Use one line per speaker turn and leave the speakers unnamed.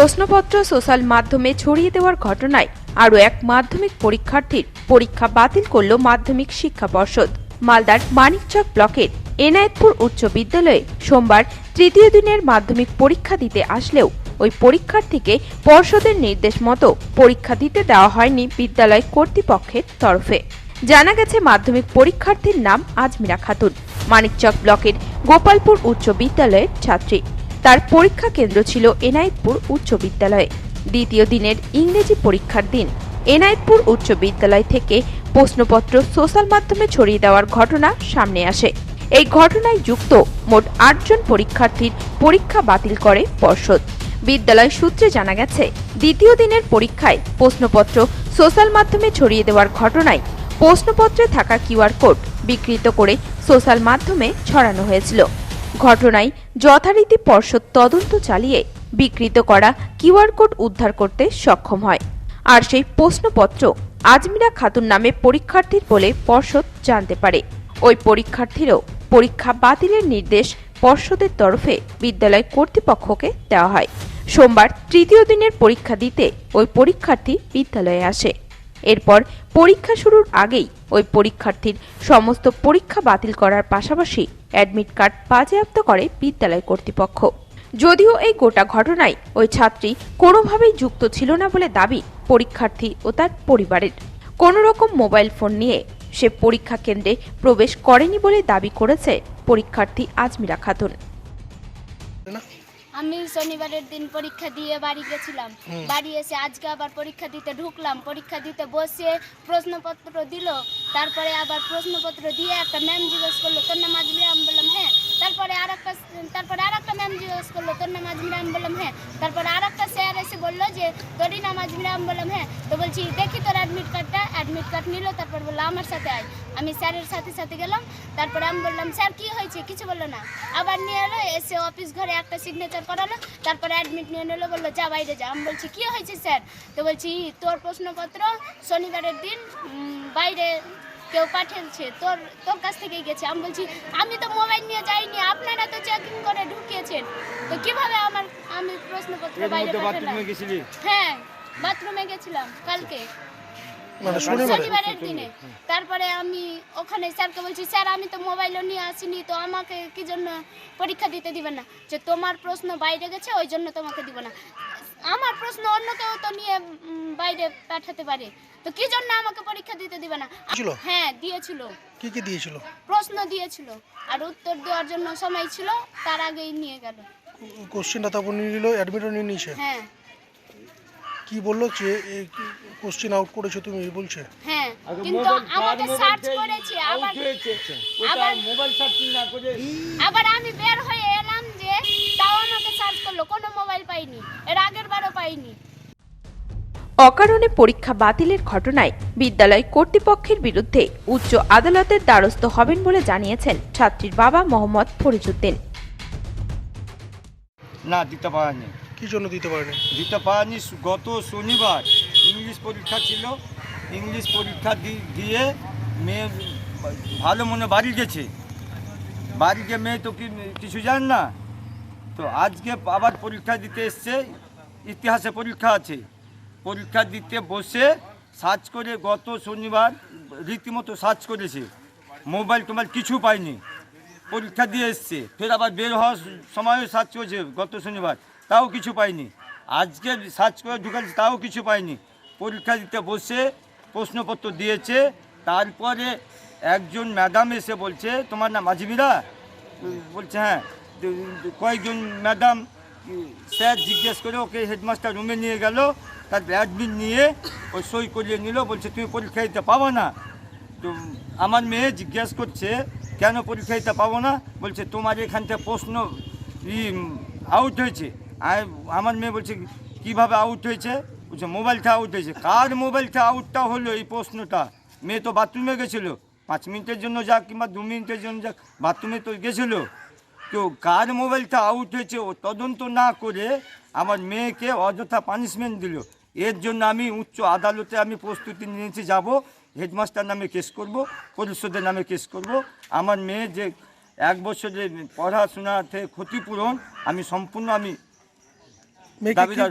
প্রশ্নপত্র সোশ্যাল মাধ্যমে ছড়িয়ে দেওয়ার ঘটনায় আরও এক মাধ্যমিক পরীক্ষার্থীর পরীক্ষা বাতিল করল মাধ্যমিক শিক্ষা পর্ষদ। মালদার মানিকচক ব্লকের এনায়েতপুর উচ্চ বিদ্যালয়ে সোমবার তৃতীয় দিনের মাধ্যমিক পরীক্ষা দিতে আসলেও ওই পরীক্ষার্থীকে পর্ষদের নির্দেশ মতো পরীক্ষা দিতে দেওয়া হয়নি বিদ্যালয় কর্তৃপক্ষের তরফে। জানা গেছে মাধ্যমিক পরীক্ষার্থীর নাম আজমিরা খাতুন। মানিকচক ব্লকের গোপালপুর উচ্চ বিদ্যালয়ের ছাত্রী। তার পরীক্ষা কেন্দ্র ছিল এনায়েতপুর উচ্চ বিদ্যালয়ে। দ্বিতীয় দিনের ইংরেজি পরীক্ষার দিন। এনায়েতপুর উচ্চ বিদ্যালয় থেকে প্রশ্নপত্র সোশ্যাল মাধ্যমে ছড়িয়ে দেওয়ার ঘটনা সামনে আসে। এই ঘটনায় যুক্ত মোট আটজন পরীক্ষার্থীর পরীক্ষা বাতিল করে পর্ষদ। বিদ্যালয় সূত্রে জানা গেছে, দ্বিতীয় দিনের পরীক্ষায় প্রশ্নপত্র সোশ্যাল মাধ্যমে ছড়িয়ে দেওয়ার ঘটনায় প্রশ্নপত্রে থাকা কিউআর কোড বিকৃত করে সোশ্যাল মাধ্যমে ছড়ানো হয়েছিল। ঘটনায় যথারীতি পর্ষদ তদন্ত চালিয়ে বিকৃত করা কিউআর কোড উদ্ধার করতে সক্ষম হয়। আর সেই প্রশ্নপত্র আজমিরা খাতুন নামে পরীক্ষার্থীর বলে পর্ষদ জানতে পারে। ওই পরীক্ষার্থীরও পরীক্ষা বাতিলের নির্দেশ পর্ষদের তরফে বিদ্যালয় কর্তৃপক্ষকে দেওয়া হয়। সোমবার তৃতীয় দিনের পরীক্ষা দিতে ওই পরীক্ষার্থী বিদ্যালয়ে আসে। এরপর পরীক্ষা শুরুর আগেই ওই পরীক্ষার্থীর সমস্ত পরীক্ষা বাতিল করার পাশাপাশি অ্যাডমিট কার্ড বাজেয়াপ্ত করে বিদ্যালয় কর্তৃপক্ষ। যদিও এই গোটা ঘটনায় ওই ছাত্রী কোনোভাবেই যুক্ত ছিল না বলে দাবি পরীক্ষার্থী ও তার পরিবারের। কোনো রকম মোবাইল ফোন নিয়ে সে পরীক্ষা কেন্দ্রে প্রবেশ করেনি বলে দাবি করেছে পরীক্ষার্থী আজমিরা খাতুন।
আমি শনিবারের দিন পরীক্ষা দিয়ে বাড়ি গেছিলাম। বাড়ি এসে আজকে আবার পরীক্ষা দিতে ঢুকলাম। পরীক্ষা দিতে বসে প্রশ্নপত্র দিল তারপরে আবার প্রশ্নপত্র দিয়ে একটা ম্যাম জিজ্ঞেস করল তোর নাম আজমিরা? আমি বললাম হ্যাঁ। তারপরে আর একটা তারপরে আর একটা ম্যাম জিজ্ঞেস করল তোর নাম আজমিরা? আমি বললাম হ্যাঁ। তারপরে আর বলল যে তোরই নাম আজমিরা আমি বললাম হ্যাঁ। তো বলছি, দেখি তোর অ্যাডমিট কার্ডটা অ্যাডমিট কার্ড নিল, তারপর বলল, আমার সাথে আয়। আমি স্যারের সাথে সাথে গেলাম। তারপরে আমি বললাম, স্যার, কি হয়েছে? কিছু বলল না। আবার নিয়ে এলো, এসে অফিস ঘরে একটা সিগনেচার করালো, তারপরে অ্যাডমিট নিয়ে নিলো, বলল, যা বাইরে যা। আমি বলছি, কী হয়েছে, স্যার? তো বলছি, তোর প্রশ্নপত্র শনিবারের দিন বাইরে কেউ পাঠিয়েছে তোর তোর কাছ থেকে গেছে। আমি বলছি আমি তো মোবাইল নিয়ে যাইনি আপনারা তো চেকিং করে ঢুকিয়েছেন। তো কীভাবে আমার আমি প্রশ্নপত্র বাইরে পাঠালাম?
বাথরুমে গেছিলি?
হ্যাঁ বাথরুমে গেছিলাম কালকে।
মানে
শনিবারের দিনে। তারপরে আমি ওখানে স্যারকে বলছি স্যার আমি তো মোবাইলও নিয়ে আসিনি তো আমাকে কি জন্য পরীক্ষা দিতে দিবেন না? যে তোমার প্রশ্ন বাইরে গেছে ওই জন্য তোমাকে দিব না। আমার প্রশ্ন অন্য কেউ তো নিয়ে বাইরে পাঠাতে পারে। তো কি জন্য আমাকে পরীক্ষা দিতে দিবে না?
ছিল?
হ্যাঁ দিয়েছিল।
কি কি দিয়েছিল?
প্রশ্ন দিয়েছিল। আর উত্তর দেওয়ার জন্য সময় ছিল তার আগেই নিয়ে গেল।
কোশ্চেনটা তারপর নিয়ে নিল অ্যাডমিটও নিয়ে নিয়েছে?
হ্যাঁ।
কি বলল যে কোশ্চেন আউট করেছ তুমি বলছে?
হ্যাঁ
আগে
কিন্তু আমাকে সার্চ করেছে আবার আবার-
মোবাইল সার্চিং না করে
আবার আমি বের হয়ে এলাম যে তাও আমাকে সার্চ করল কোনো মোবাইল পাইনি এর আগের বারও পাইনি।
অকারণে পরীক্ষা বাতিলের ঘটনায় বিদ্যালয় কর্তৃপক্ষের বিরুদ্ধে উচ্চ আদালতের দ্বারস্থ হবেন বলে জানিয়েছেন ছাত্রীর বাবা মোহাম্মদ ফরিজুদ্দিন
না দিতে পারেনি।
কি জন্য দিতে পারেনি?
দিতে পারেনি গত শনিবার ইংলিশ পরীক্ষা ছিল ইংলিশ পরীক্ষা দিয়ে মেয়ে ভালো মনে বাড়ি গেছে। বাড়ি গিয়ে মেয়ে তো কিছু জান না? তো আজকে আবার পরীক্ষা দিতে এসছে, ইতিহাসে পরীক্ষা আছে। পরীক্ষা দিতে বসে সার্চ করে গত শনিবার রীতিমতো সার্চ করেছে। মোবাইল টোবাইল কিছু পায়নি পরীক্ষা দিয়ে এসছে। ফের আবার বের হওয়ার সময়ও সার্চ করেছে গত শনিবার, তাও কিছু পাইনি। আজকে সার্চ করে ঢুকেছে, তাও কিছু পাইনি। পরীক্ষা দিতে বসে প্রশ্নপত্র দিয়েছে তারপরে একজন ম্যাডাম এসে বলছে তোমার নাম আজমিরা বলছে হ্যাঁ। কয়েকজন ম্যাডাম স্যার জিজ্ঞেস করে ওকে হেডমাস্টার রুমে নিয়ে গেল তারপর অ্যাডমিট নিয়ে ওই সই করিয়ে নিল বলছে তুমি পরীক্ষা দিতে পাবো না? তো আমার মেয়ে জিজ্ঞেস করছে কেন পরীক্ষা দিতে পাবো না? বলছে তোমার এখান থেকে প্রশ্ন ই আউট হয়েছে। আর আমার মেয়ে বলছে কীভাবে আউট হয়েছে? বলছে মোবাইল থেকে আউট হয়েছে। কার মোবাইল থেকে আউটটা হলো এই প্রশ্নটা? মেয়ে তো বাথরুমে গেছিল। পাঁচ মিনিটের জন্য যাক কিংবা দু মিনিটের জন্য যাক বাথরুমে তো গেছিল। তো কার মোবাইলটা আউট হয়েছে ও তদন্ত না করে আমার মেয়েকে অযথা পানিশমেন্ট দিল। এর জন্য আমি উচ্চ আদালতে আমি প্রস্তুতি নিয়েছি যাব। হেডমাস্টার নামে কেস করব পরিষদের নামে কেস করব। আমার মেয়ে যে এক বছরের পড়াশোনাতে ক্ষতিপূরণ আমি সম্পূর্ণ আমি দাবিদার।